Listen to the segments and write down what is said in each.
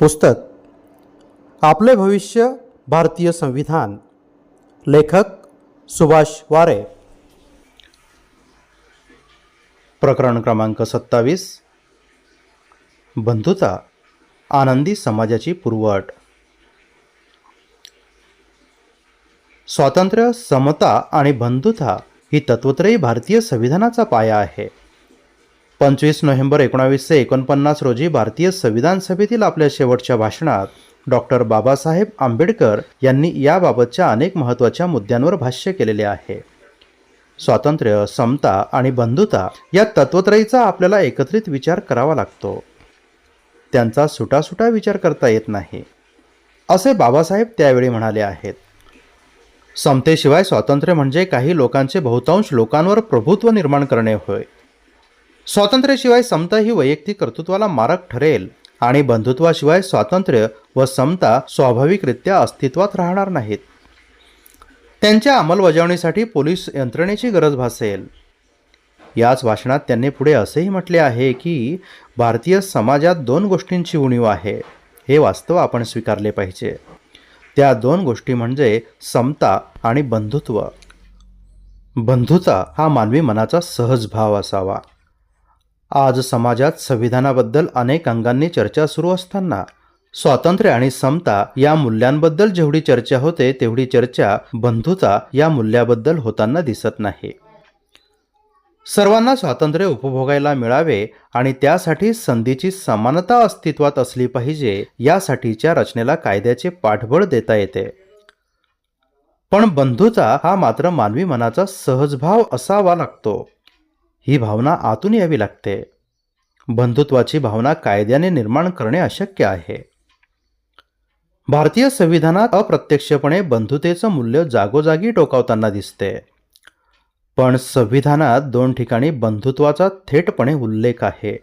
पुस्तक आपले भविष्य भारतीय संविधान लेखक सुभाष वारे. प्रकरण क्रमांक सत्तावीस बंधुता आनंदी समाजाची पूर्वअट स्वातंत्र्य समता आणि बंधुता ही तत्वत्रयी भारतीय संविधानाचा पाया आहे. पंचवीस नोव्हेंबर एकोणावीसशे एकोणपन्नास रोजी भारतीय संविधान सभेतील आपल्या शेवटच्या भाषणात डॉक्टर बाबासाहेब आंबेडकर यांनी याबाबतच्या अनेक महत्त्वाच्या मुद्द्यांवर भाष्य केलेले आहे. स्वातंत्र्य समता आणि बंधुता या तत्वत्रयीचा आपल्याला एकत्रित विचार करावा लागतो. त्यांचा सुटासुटा विचार करता येत नाही. असे बाबासाहेब त्यावेळी म्हणाले आहेत. समतेशिवाय स्वातंत्र्य म्हणजे काही लोकांचे बहुतांश लोकांवर प्रभुत्व निर्माण करणे होय. स्वातंत्र्याशिवाय समता ही वैयक्तिक कर्तृत्वाला मारक ठरेल आणि बंधुत्वाशिवाय स्वातंत्र्य व समता स्वाभाविकरित्या अस्तित्वात राहणार नाहीत. त्यांच्या अंमलबजावणीसाठी पोलीस यंत्रणेची गरज भासेल. याच भाषणात त्यांनी पुढे असेही म्हटले आहे की भारतीय समाजात दोन गोष्टींची उणीव आहे हे वास्तव आपण स्वीकारले पाहिजे. त्या दोन गोष्टी म्हणजे समता आणि बंधुत्व. बंधुता हा मानवी मनाचा सहज भाव असावा. आज समाजात संविधानाबद्दल अनेक अंगांनी चर्चा सुरू असताना स्वातंत्र्य आणि समता या मूल्यांबद्दल जेवढी चर्चा होते तेवढी चर्चा बंधुता या मूल्याबद्दल होताना दिसत नाही. सर्वांना स्वातंत्र्य उपभोगायला मिळावे आणि त्यासाठी संधीची समानता अस्तित्वात असली पाहिजे यासाठीच्या रचनेला कायद्याचे पाठबळ देता येते. पण बंधुता हा मात्र मानवी मनाचा सहजभाव असावा लागतो. ही भावना आतून यावी लागते. बंधुत्वाची भावना कायद्याने निर्माण करणे अशक्य आहे. भारतीय संविधानात अप्रत्यक्षपणे बंधुतेचं मूल्य जागोजागी टोकावताना दिसते. पण संविधानात दोन ठिकाणी बंधुत्वाचा थेटपणे उल्लेख आहे.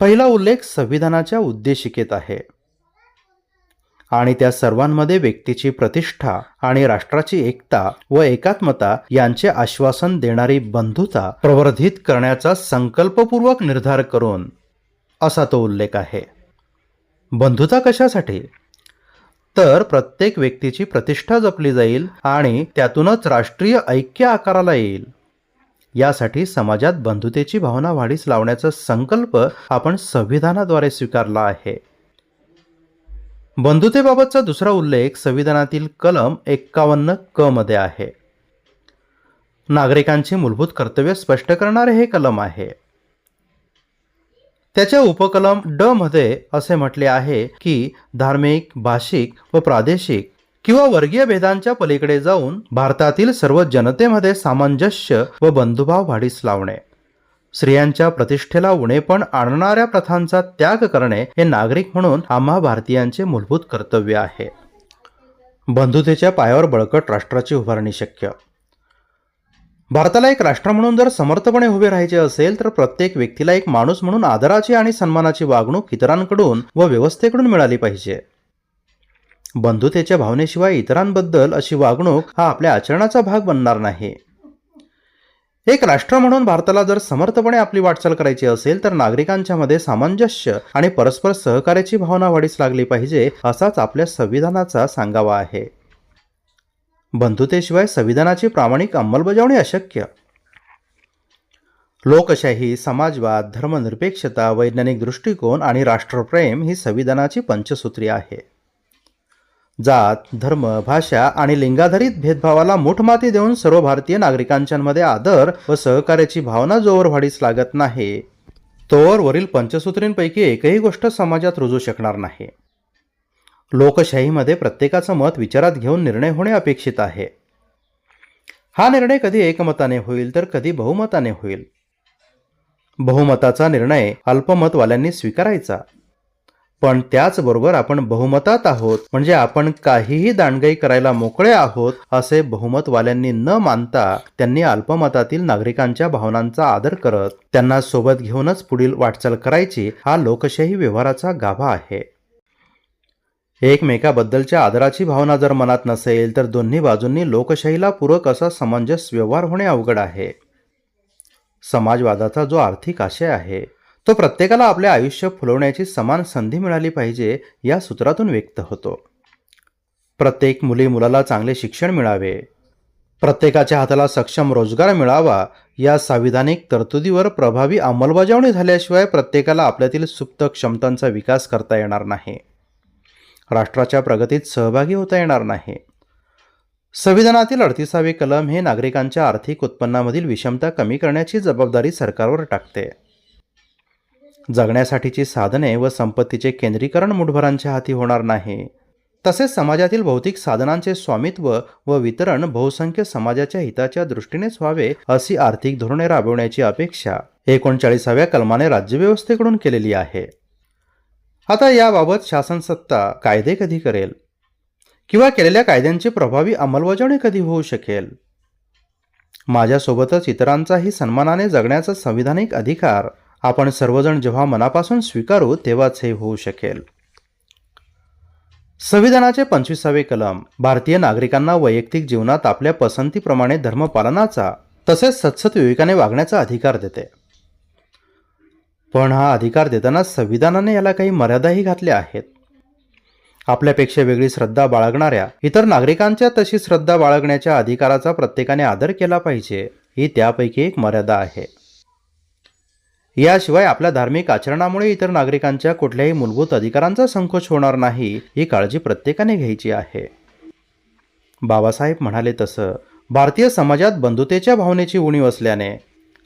पहिला उल्लेख संविधानाच्या उद्देशिकेत आहे. आणि त्या सर्वांमध्ये व्यक्तीची प्रतिष्ठा आणि राष्ट्राची एकता व एकात्मता यांचे आश्वासन देणारी बंधुता प्रवर्धित करण्याचा संकल्पपूर्वक निर्धार करून असा तो उल्लेख आहे. बंधुता कशासाठी? तर प्रत्येक व्यक्तीची प्रतिष्ठा जपली जाईल आणि त्यातूनच राष्ट्रीय ऐक्य आकाराला येईल. यासाठी समाजात बंधुतेची भावना वाढीस लावण्याचा संकल्प आपण संविधानाद्वारे स्वीकारला आहे. बंधुतेबाबतचा दुसरा उल्लेख संविधानातील कलम एक्कावन्न क मध्ये आहे. नागरिकांची मूलभूत कर्तव्य स्पष्ट करणारे हे कलम आहे. त्याच्या उपकलम ड मध्ये असे म्हटले आहे की धार्मिक भाषिक व प्रादेशिक किंवा वर्गीय भेदांच्या पलीकडे जाऊन भारतातील सर्व जनतेमध्ये सामंजस्य व बंधुभाव वाढीस लावणे. स्त्रियांच्या प्रतिष्ठेला उणेपण आणणाऱ्या प्रथांचा त्याग करणे हे नागरिक म्हणून आम्हा भारतीयांचे मूलभूत कर्तव्य आहे. बंधुतेच्या पायावर बळकट राष्ट्राची उभारणी शक्य. भारताला एक राष्ट्र म्हणून जर समर्थपणे उभे राहायचे असेल तर प्रत्येक व्यक्तीला एक माणूस म्हणून आदराची आणि सन्मानाची वागणूक इतरांकडून व व्यवस्थेकडून मिळाली पाहिजे. बंधुतेच्या भावनेशिवाय इतरांबद्दल अशी वागणूक हा आपल्या आचरणाचा भाग बनणार नाही. एक राष्ट्र म्हणून भारताला जर समर्थपणे आपली वाटचाल करायची असेल तर नागरिकांच्या मध्ये सामंजस्य आणि परस्पर सहकार्याची भावना वाढीस लागली पाहिजे असाच आपल्या संविधानाचा सांगावा आहे. बंधुतेशिवाय संविधानाची प्रामाणिक अंमलबजावणी अशक्य. लोकशाही समाजवाद धर्मनिरपेक्षता वैज्ञानिक दृष्टिकोन आणि राष्ट्रप्रेम ही संविधानाची पंचसूत्री आहे. जात धर्म भाषा आणि लिंगाधारित भेदभावाला मुठमाती देऊन सर्व भारतीय नागरिकांच्यामध्ये आदर व सहकार्याची भावना जोवर वाढीस लागत नाही. तोवर वरील पंचसूत्रींपैकी एकही गोष्ट समाजात रुजू शकणार नाही. लोकशाहीमध्ये प्रत्येकाचं मत विचारात घेऊन निर्णय होणे अपेक्षित आहे. हा निर्णय कधी एकमताने होईल तर कधी बहुमताने होईल. बहुमताचा निर्णय अल्पमतवाल्यांनी स्वीकारायचा. पण त्याचबरोबर आपण बहुमतात आहोत. म्हणजे आपण काहीही दांडगाई करायला मोकळे आहोत असे बहुमतवाल्यांनी न मानता त्यांनी अल्पमतातील नागरिकांच्या भावनांचा आदर करत त्यांना सोबत घेऊनच पुढील वाटचाल करायची हा लोकशाही व्यवहाराचा गाभा आहे. एकमेकाबद्दलच्या आदराची भावना जर मनात नसेल तर दोन्ही बाजूंनी लोकशाहीला पूरक असा समंजस व्यवहार होणे अवघड आहे. समाजवादाचा जो आर्थिक आशय आहे तो प्रत्येकाला आपले आयुष्य फुलवण्याची समान संधी मिळाली पाहिजे या सूत्रातून व्यक्त होतो. प्रत्येक मुली मुलाला चांगले शिक्षण मिळावे. प्रत्येकाच्या हाताला सक्षम रोजगार मिळावा या संविधानिक तरतुदीवर प्रभावी अंमलबजावणी झाल्याशिवाय प्रत्येकाला आपल्यातील सुप्त क्षमतांचा विकास करता येणार नाही. राष्ट्राच्या प्रगतीत सहभागी होता येणार नाही. संविधानातील अडतीसावे कलम हे नागरिकांच्या आर्थिक उत्पन्नामधील विषमता कमी करण्याची जबाबदारी सरकारवर टाकते. जगण्यासाठीची साधने व संपत्तीचे केंद्रीकरण मुठभरांच्या हाती होणार नाही. तसेच समाजातील भौतिक साधनांचे स्वामित्व व वितरण बहुसंख्य समाजाच्या हिताच्या दृष्टीनेच व्हावे अशी आर्थिक धोरणे राबवण्याची अपेक्षा एकोणचाळीसाव्या कलमाने राज्यव्यवस्थेकडून केलेली आहे. आता याबाबत शासन सत्ता कायदे कधी करेल? किंवा केलेल्या कायद्यांची प्रभावी अंमलबजावणी कधी होऊ शकेल? माझ्यासोबतच इतरांचाही सन्मानाने जगण्याचा संविधानिक अधिकार आपण सर्वजण जेव्हा मनापासून स्वीकारू तेव्हाच हे होऊ शकेल. संविधानाचे पंचवीसावे कलम. भारतीय नागरिकांना वैयक्तिक जीवनात आपल्या पसंतीप्रमाणे धर्मपालनाचा तसेच सत्सत विवेकाने वागण्याचा अधिकार देते. पण हा अधिकार देताना संविधानाने याला काही मर्यादाही घातल्या आहेत. आपल्यापेक्षा वेगळी श्रद्धा बाळगणाऱ्या इतर नागरिकांच्या तशी श्रद्धा बाळगण्याच्या अधिकाराचा प्रत्येकाने आदर केला पाहिजे ही त्यापैकी एक मर्यादा आहे. याशिवाय आपल्या धार्मिक आचरणामुळे इतर नागरिकांच्या कुठल्याही मूलभूत अधिकारांचा संकोच होणार नाही ही काळजी प्रत्येकाने घ्यायची आहे. बाबासाहेब म्हणाले तसं भारतीय समाजात बंधुतेच्या भावनेची उणीव असल्याने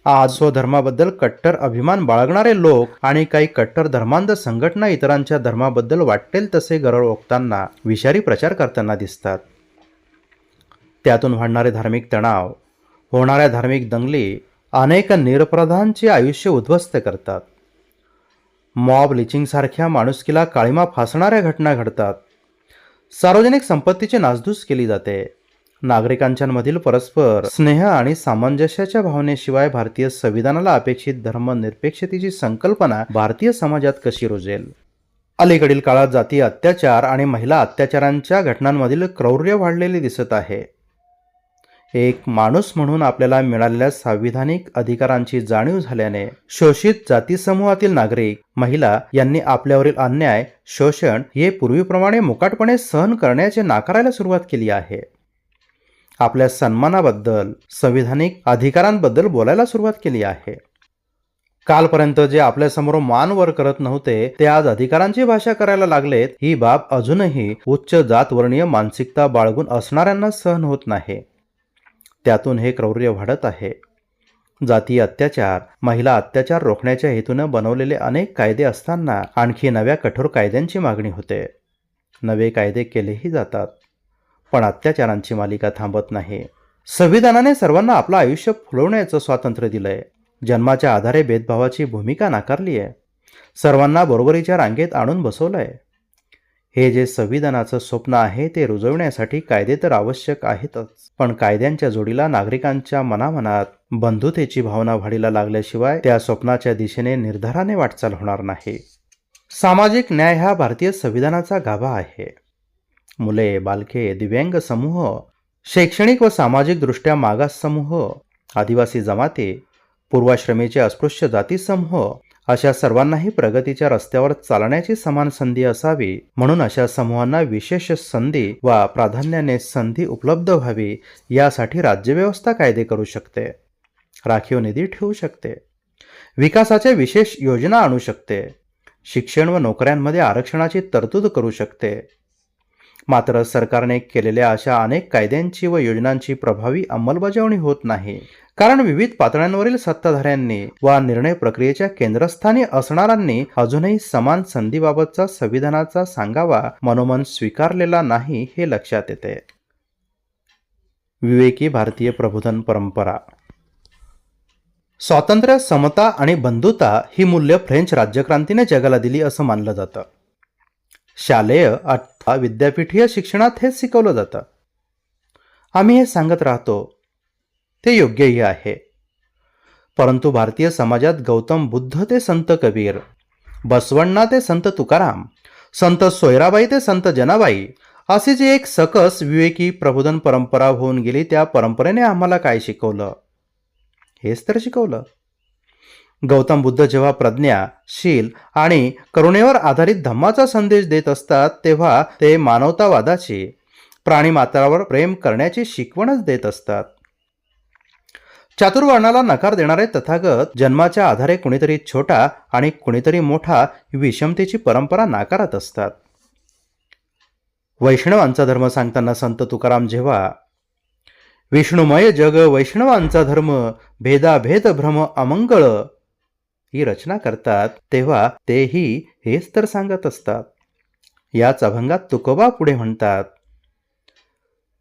आज स्वधर्माबद्दल कट्टर अभिमान बाळगणारे लोक आणि काही कट्टर धर्मांध संघटना इतरांच्या धर्माबद्दल वाटेल तसे गरळ ओकताना विषारी प्रचार करताना दिसतात. त्यातून वाढणारे धार्मिक तणाव होणाऱ्या धार्मिक दंगली अनेक निरपराधांचे आयुष्य उद्ध्वस्त करतात. मॉब लिचिंगसारख्या माणुसकीला काळीमा फासणाऱ्या घटना घडतात. सार्वजनिक संपत्तीची नासधूस केली जाते. नागरिकांच्यामधील परस्पर स्नेह आणि सामंजस्याच्या भावनेशिवाय भारतीय संविधानाला अपेक्षित धर्मनिरपेक्षतेची संकल्पना भारतीय समाजात कशी रुजेल? अलीकडील काळात जातीय अत्याचार आणि महिला अत्याचारांच्या घटनांमधील क्रौर्य वाढलेले दिसत आहे. एक माणूस म्हणून आपल्याला मिळालेल्या संविधानिक अधिकारांची जाणीव झाल्याने शोषित जाती समूहातील नागरिक महिला यांनी आपल्यावरील अन्याय शोषण हे पूर्वीप्रमाणे मुकाटपणे सहन करण्याचे नाकारायला सुरुवात केली आहे. आपल्या सन्मानाबद्दल संविधानिक अधिकारांबद्दल बोलायला सुरुवात केली आहे. कालपर्यंत जे आपल्यासमोर मान वर करत नव्हते ते आज अधिकारांची भाषा करायला लागलेत ही बाब अजूनही उच्च जातवर्णीय मानसिकता बाळगून असणाऱ्यांना सहन होत नाही. त्यातून हे क्रौर्य वाढत आहे. जातीय अत्याचार महिला अत्याचार रोखण्याच्या हेतूनं बनवलेले अनेक कायदे असताना आणखी नव्या कठोर कायद्यांची मागणी होते. नवे कायदे केलेही जातात. पण अत्याचारांची मालिका थांबत नाही. संविधानाने सर्वांना आपलं आयुष्य फुलवण्याचं स्वातंत्र्य दिलंय. जन्माच्या आधारे भेदभावाची भूमिका नाकारली आहे सर्वांना बरोबरीच्या रांगेत आणून बसवलंय. हे जे संविधानाचं स्वप्न आहे ते रुजवण्यासाठी कायदे तर आवश्यक आहेतच. पण कायद्यांच्या जोडीला नागरिकांच्या मनामनात बंधुतेची भावना वाढीला लागल्याशिवाय त्या स्वप्नाच्या दिशेने निर्धाराने वाटचाल होणार नाही. सामाजिक न्याय हा भारतीय संविधानाचा गाभा आहे. मुले बालके दिव्यांग समूह शैक्षणिक व सामाजिकदृष्ट्या मागास समूह आदिवासी जमाती पूर्वाश्रमीचे अस्पृश्य जाती समूह अशा सर्वांनाही प्रगतीच्या रस्त्यावर चालण्याची समान संधी असावी. म्हणून अशा समूहांना विशेष संधी वा प्राधान्याने संधी उपलब्ध व्हावी यासाठी राज्यव्यवस्था कायदे करू शकते. राखीव निधी ठेवू शकते. विकासाच्या विशेष योजना आणू शकते. शिक्षण व नोकऱ्यांमध्ये आरक्षणाची तरतूद करू शकते. मात्र सरकारने केलेल्या अशा अनेक कायद्यांची व योजनांची प्रभावी अंमलबजावणी होत नाही. कारण विविध पातळ्यांवरील सत्ताधाऱ्यांनी वा निर्णय प्रक्रियेच्या केंद्रस्थानी असणाऱ्यांनी अजूनही समान संधीबाबतचा संविधानाचा सांगावा मनोमन स्वीकारलेला नाही हे लक्षात येते. विवेकी भारतीय प्रबोधन परंपरा. स्वातंत्र्य समता आणि बंधुता ही मूल्य फ्रेंच राज्यक्रांतीने जगाला दिली असं मानलं जातं. शालेय अविद्यापीठीय विद्यापीठीय शिक्षणात हेच शिकवलं जातं. आम्ही हे सांगत राहतो ते योग्यही आहे. परंतु भारतीय समाजात गौतम बुद्ध ते संत कबीर बसवण्णा ते संत तुकाराम संत सोयराबाई ते संत जनाबाई अशी जी एक सकस विवेकी प्रबोधन परंपरा होऊन गेली त्या परंपरेने आम्हाला काय शिकवलं? हेच तर शिकवलं. गौतम बुद्ध जेव्हा प्रज्ञा शील आणि करुणेवर आधारित धम्माचा संदेश देत असतात तेव्हा ते मानवतावादाची प्राणीमात्रावर प्रेम करण्याची शिकवणच देत असतात. चातुर्वर्णाला नकार देणारे तथागत जन्माच्या आधारे कुणीतरी छोटा आणि कुणीतरी मोठा विषमतेची परंपरा नाकारत असतात. वैष्णवांचा धर्म सांगताना संत तुकाराम जेव्हा विष्णुमय जग वैष्णवांचा धर्म भेदाभेद भ्रम अमंगळ ही रचना करतात तेव्हा तेही हेच तर सांगत असतात. याच अभंगात तुकोबा पुढे म्हणतात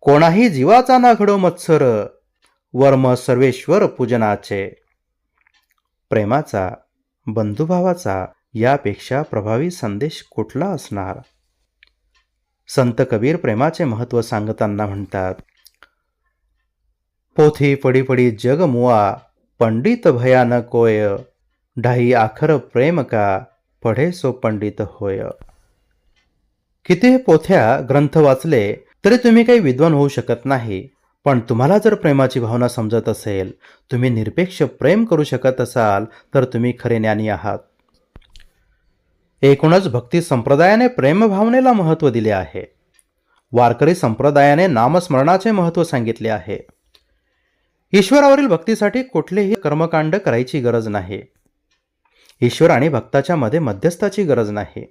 कोणाही जीवाचा ना घडो मत्सर वर्म सर्वेश्वर पूजनाचे. प्रेमाचा बंधुभावाचा यापेक्षा प्रभावी संदेश कुठला असणार? संत कबीर प्रेमाचे महत्त्व सांगताना म्हणतात पोथी पडी पडी जग मुआ पंडित भयान कोय ढाई आखर प्रेम का पढे सो पंडित होय. किती पोथ्या ग्रंथ वाचले तरी तुम्ही काही विद्वान होऊ शकत नाही. पण तुम्हाला जर प्रेमाची भावना समजत असेल तुम्ही निरपेक्ष प्रेम करू शकत असाल तर तुम्ही खरे ज्ञानी आहात. एकूणच भक्ती संप्रदायाने प्रेमभावनेला महत्त्व दिले आहे. वारकरी संप्रदायाने नामस्मरणाचे महत्त्व सांगितले आहे. ईश्वरावरील भक्तीसाठी कुठलेही कर्मकांड करायची गरज नाही. ईश्वर आणि भक्ताच्या मध्ये मध्यस्थाची गरज नाही.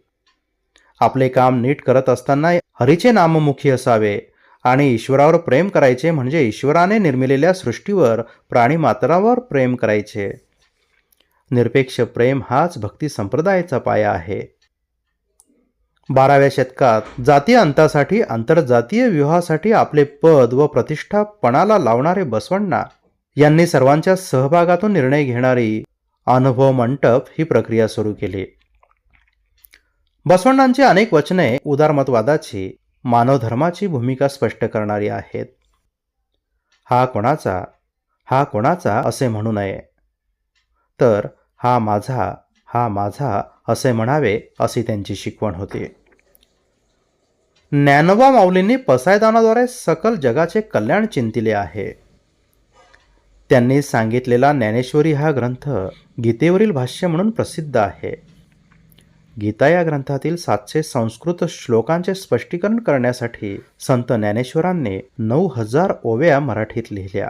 आपले काम नीट करत असताना हरीचे नाममुखी असावे आणि ईश्वरावर प्रेम करायचे म्हणजे ईश्वराने निर्मिलेल्या सृष्टीवर प्राणीमात्रावर प्रेम करायचे. निरपेक्ष प्रेम हाच भक्ती संप्रदायाचा पाया आहे. बाराव्या शतकात जातीय अंतासाठी आंतरजातीय विवाहासाठी आपले पद व प्रतिष्ठा पणाला लावणारे बसवण्णा यांनी सर्वांच्या सहभागातून निर्णय घेणारी अनुभव मंटप ही प्रक्रिया सुरू केली. बसवण्णांची अनेक वचने उदारमतवादाची मानवधर्माची भूमिका स्पष्ट करणारी आहेत. हा कोणाचा? हा कोणाचा असे म्हणू नये. तर हा माझा हा माझा असे म्हणावे अशी त्यांची शिकवण होती. ज्ञानोबा माऊलींनी पसायदानाद्वारे सकल जगाचे कल्याण चिंतिले आहे. त्यांनी सांगितलेला ज्ञानेश्वरी हा ग्रंथ गीतेवरील भाष्य म्हणून प्रसिद्ध आहे. गीता या ग्रंथातील सातशे संस्कृत श्लोकांचे स्पष्टीकरण करण्यासाठी संत ज्ञानेश्वरांनी नऊ हजार ओव्या मराठीत लिहिल्या.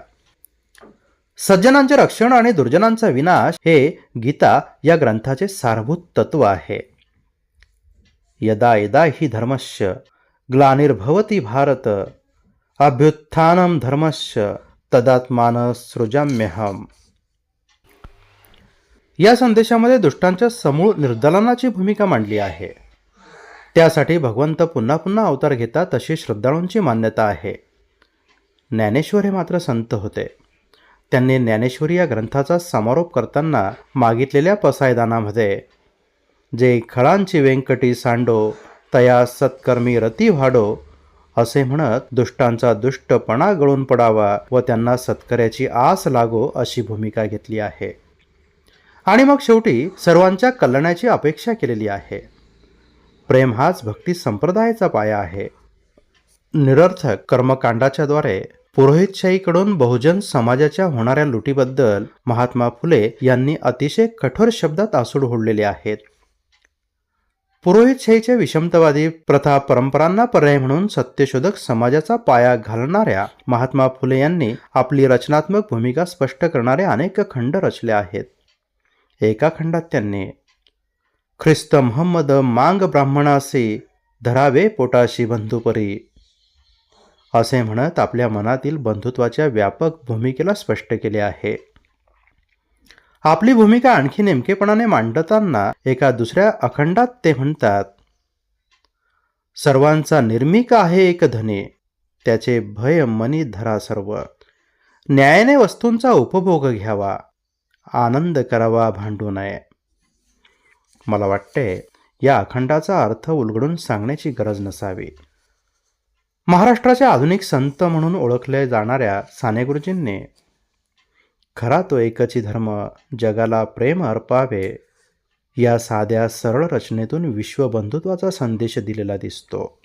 सज्जनांचे रक्षण आणि दुर्जनांचा विनाश हे गीता या ग्रंथाचे सारभूत तत्व आहे. यदा यदा ही धर्मस्य ग्लानिर्भवती भारत अभ्युत्थानम धर्मस्य तदात्मान सृजाम्यहम. या संदेशामध्ये दुष्टांच्या समूळ निर्दलनाची भूमिका मांडली आहे. त्यासाठी भगवंत पुन्हा पुन्हा अवतार घेतात तशी श्रद्धाळूंची मान्यता आहे. ज्ञानेश्वर हे मात्र संत होते. त्यांनी ज्ञानेश्वरी या ग्रंथाचा समारोप करताना मागितलेल्या पसायदानामध्ये जे खळांची व्यंकटी सांडो तया सत्कर्मी रती व्हाडो असे म्हणत दुष्टांचा दुष्टपणा गळून पडावा व त्यांना सत्कर्याची आस लागो अशी भूमिका घेतली आहे. आणि मग शेवटी सर्वांच्या कल्याणाची अपेक्षा केलेली आहे. प्रेम हाच भक्ती संप्रदायाचा पाया आहे. निरर्थक कर्मकांडाच्या द्वारे पुरोहितशाहीकडून बहुजन समाजाच्या होणाऱ्या लुटीबद्दल महात्मा फुले यांनी अतिशय कठोर शब्दात आसूड होडलेले आहेत. पुरोहितशाहीच्या विषमतावादी प्रथा परंपरांना पर्याय म्हणून सत्यशोधक समाजाचा पाया घालणाऱ्या महात्मा फुले यांनी आपली रचनात्मक भूमिका स्पष्ट करणारे अनेक खंड रचले आहेत. एका खंडात त्यांनी ख्रिस्त महम्मद मांग ब्राह्मणासी धरावे पोटाशी बंधुपरी. असे म्हणत आपल्या मनातील बंधुत्वाच्या व्यापक भूमिकेला स्पष्ट केले आहे. आपली भूमिका आणखी नेमकेपणाने मांडताना एका दुसऱ्या अखंडात ते म्हणतात सर्वांचा निर्मिक आहे एक धने त्याचे भय मनी धरा सर्व. न्यायाने वस्तूंचा उपभोग घ्यावा आनंद करावा भांडू नये मला वाटते या अखंडाचा अर्थ उलगडून सांगण्याची गरज नसावी. महाराष्ट्राचे आधुनिक संत म्हणून ओळखले जाणाऱ्या साने गुरुजींनी खरा तो एकची धर्म जगाला प्रेम अर्पावे या साध्या सरळ रचनेतून विश्वबंधुत्वाचा संदेश दिलेला दिसतो.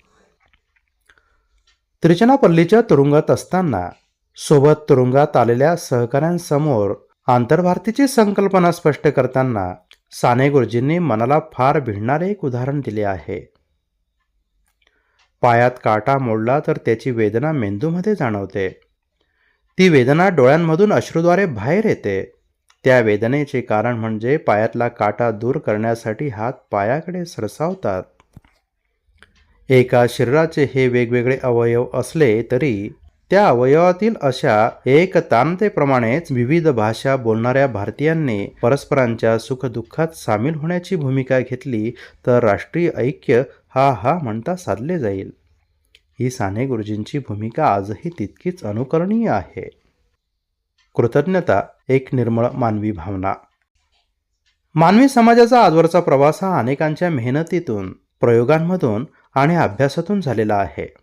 त्रिचनापल्लीच्या तुरुंगात असताना सोबत तुरुंगात आलेल्या सहकाऱ्यांसमोर आंतरभारतीची संकल्पना स्पष्ट करताना साने गुरुजींनी मनाला फार भिडणारे एक उदाहरण दिले आहे. पायात काटा मोडला तर त्याची वेदना मेंदूमध्ये जाणवते. ती वेदना डोळ्यांमधून अश्रूद्वारे बाहेर येते. त्या वेदनेचे कारण म्हणजे पायातला काटा दूर करण्यासाठी हात पायाकडे सरसावतात. एका शरीराचे हे वेगवेगळे अवयव असले तरी त्या अवयवातील अशा एक तांतेप्रमाणेच विविध भाषा बोलणाऱ्या भारतीयांनी परस्परांच्या सुखदुःखात सामील होण्याची भूमिका घेतली तर राष्ट्रीय ऐक्य हा हा म्हणता साधले जाईल. ही साने गुरुजींची भूमिका आजही तितकीच अनुकरणीय आहे. कृतज्ञता एक निर्मळ मानवी भावना. मानवी समाजाचा आजवरचा प्रवास हा अनेकांच्या मेहनतीतून प्रयोगांमधून आणि अभ्यासातून झालेला आहे.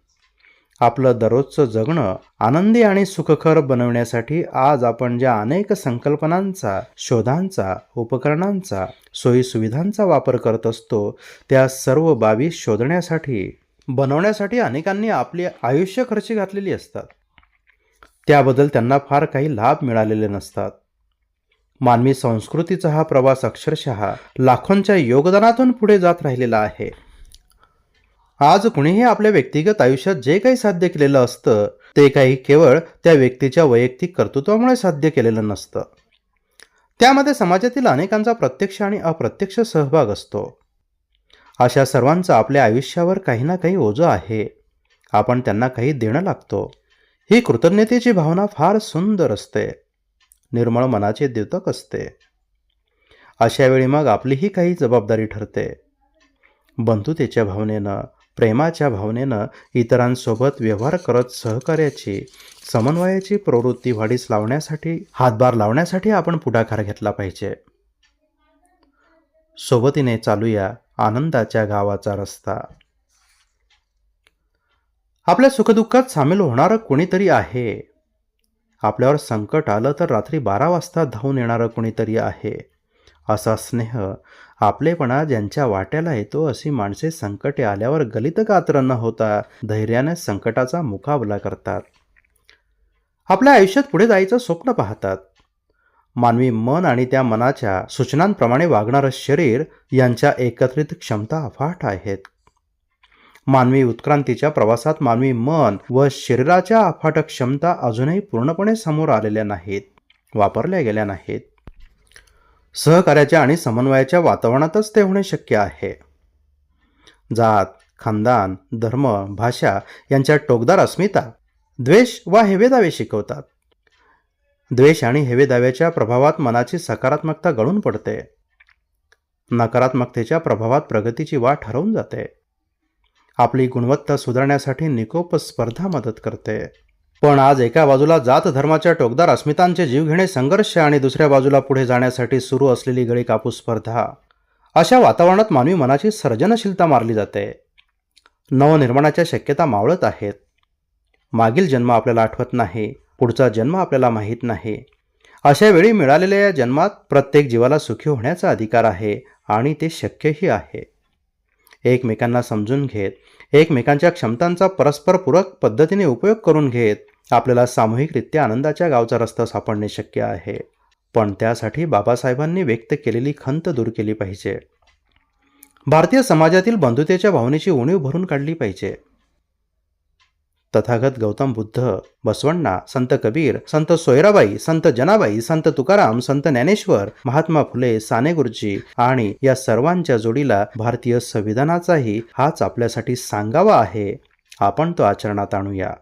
आपलं दररोजचं जगणं आनंदी आणि सुखकर बनवण्यासाठी आज आपण ज्या अनेक संकल्पनांचा शोधांचा उपकरणांचा सोयीसुविधांचा वापर करत असतो त्या सर्व बाबी शोधण्यासाठी बनवण्यासाठी अनेकांनी आपली आयुष्य खर्ची घातलेली असतात. त्याबद्दल त्यांना फार काही लाभ मिळालेले नसतात. मानवी संस्कृतीचा हा प्रवास अक्षरशः लाखोंच्या योगदानातून पुढे जात राहिलेला आहे. आज कुणीही आपल्या व्यक्तिगत आयुष्यात जे काही साध्य केलेलं असतं ते काही केवळ त्या व्यक्तीच्या वैयक्तिक कर्तृत्वामुळे साध्य केलेलं नसतं. त्यामध्ये समाजातील अनेकांचा प्रत्यक्ष आणि अप्रत्यक्ष सहभाग असतो. अशा सर्वांचं आपल्या आयुष्यावर काही ना काही ओझं आहे. आपण त्यांना काही देणं लागतो. ही कृतज्ञतेची भावना फार सुंदर असते. निर्मळ मनाचे द्योतक असते. अशावेळी मग आपलीही काही जबाबदारी ठरते. बंधुतेच्या भावनेनं प्रेमाच्या भावनेनं इतरांसोबत व्यवहार करत सहकार्याची समन्वयाची प्रवृत्ती वाढीस लावण्यासाठी हातभार लावण्यासाठी आपण पुढाकार घेतला पाहिजे. सोबतीने चालूया आनंदाच्या गावाचा रस्ता. आपल्या सुखदुःखात सामील होणारं कोणीतरी आहे. आपल्यावर संकट आलं तर रात्री बारा वाजता धावून येणारं कोणीतरी आहे. असा स्नेह आपलेपणा ज्यांच्या वाट्याला येतो अशी माणसे संकटे आल्यावर गलित गात्र न होता धैर्याने संकटाचा मुकाबला करतात. आपल्या आयुष्यात पुढे जायचं स्वप्न पाहतात. मानवी मन आणि त्या मनाच्या सूचनांप्रमाणे वागणारं शरीर यांच्या एकत्रित क्षमता अफाट आहेत. मानवी उत्क्रांतीच्या प्रवासात मानवी मन व शरीराच्या अफाट क्षमता अजूनही पूर्णपणे समोर आलेल्या नाहीत वापरल्या गेल्या नाहीत. सहकार्याच्या आणि समन्वयाच्या वातावरणातच ते होणे शक्य आहे. जात खानदान धर्म भाषा यांच्या टोकदार अस्मिता द्वेष वा हेवेदावे शिकवतात. द्वेष आणि हेवेदाव्याच्या प्रभावात मनाची सकारात्मकता गळून पडते. नकारात्मकतेच्या प्रभावात प्रगतीची वाट हरवून जाते. आपली गुणवत्ता सुधारण्यासाठी निकोप स्पर्धा मदत करते. पण आज एका बाजूला जात धर्माच्या टोकदार अस्मितांचे जीवघेणे संघर्ष आणि दुसऱ्या बाजूला पुढे जाण्यासाठी सुरू असलेली गळी कापूस स्पर्धा. अशा वातावरणात मानवी मनाची सर्जनशीलता मारली जाते. नवनिर्माणाच्या शक्यता मावळत आहेत. मागील जन्म आपल्याला आठवत नाही. पुढचा जन्म आपल्याला माहीत नाही. अशा वेळी मिळालेल्या या जन्मात प्रत्येक जीवाला सुखी होण्याचा अधिकार आहे आणि ते शक्यही आहे. एकमेकांना समजून घेत एकमेकांच्या क्षमतांचा परस्परपूरक पद्धतीने उपयोग करून घेत आपल्याला सामूहिकरित्या आनंदाच्या गावचा रस्ता सापडणे शक्य आहे. पण त्यासाठी बाबासाहेबांनी व्यक्त केलेली खंत दूर केली पाहिजे. भारतीय समाजातील बंधुतेच्या भावनेची उणीव भरून काढली पाहिजे. तथागत गौतम बुद्ध बसवण्णा संत कबीर संत सोयराबाई संत जनाबाई संत तुकाराम संत ज्ञानेश्वर महात्मा फुले साने गुरुजी आणि या सर्वांच्या जोडीला भारतीय संविधानाचाही हाच आपल्यासाठी सांगावा आहे. आपण तो आचरणात आणूया.